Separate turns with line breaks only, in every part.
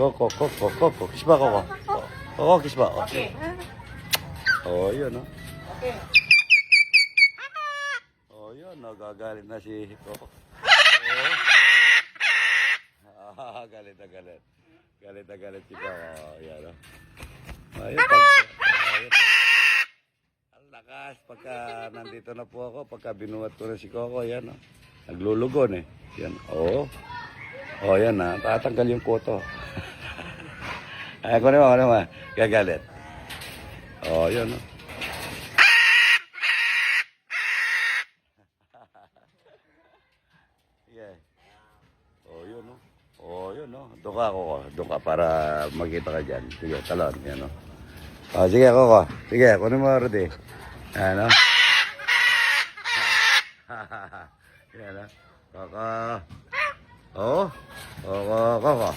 Koko, koko, koko. Kiss ba, koko? Oh, Koko, kiss ba? Oh,
Okay.
oh yun, oh.
Okay.
Oh, yun, nagagalit na si. Oh. Ah, galit na galit. Galit na galit si Koko. Oh, yan, oh. Ayun, pag... Ayun. Ang lakas pagka nandito na po ako, pagka binuhat ko na si Coco, yan, oh. Naglulugon, eh. Yan, oh. Oh, yan, na. Tatanggal yung koto. Ay, ko naman, ano naman. Gagalit. Oh, yan, oh. Yeah. Oh, yun, no? Oh, yun, no? Doon ka, Coco. Doon para makita ka dyan. Sige, talon. Yan, no? Oh, sige, Coco. Sige, kunin mo, Rudy. Ano? yan, no? Coco. Oh. Coco, Coco.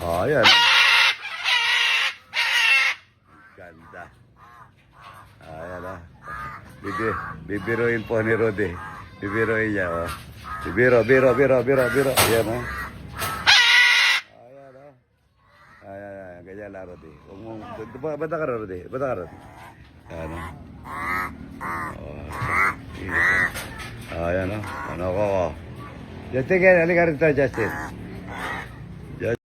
Oh, yan. Ganda. Ayan, no? Bibi, bibiruin po ni Rudy. Bibiruin niya, oh. Biro, biro, biro, biro, biro. Ayan, oh. Ayan, oh. Ayan, ayan. Ganyan lang, Rudy. Huwag mong... Ba- Bata ka, Rudy. Bata ka, Rudy. Ayan, oh. Oh. Ayan, oh. Ano ko, oh. Justin, halika rito, Justin.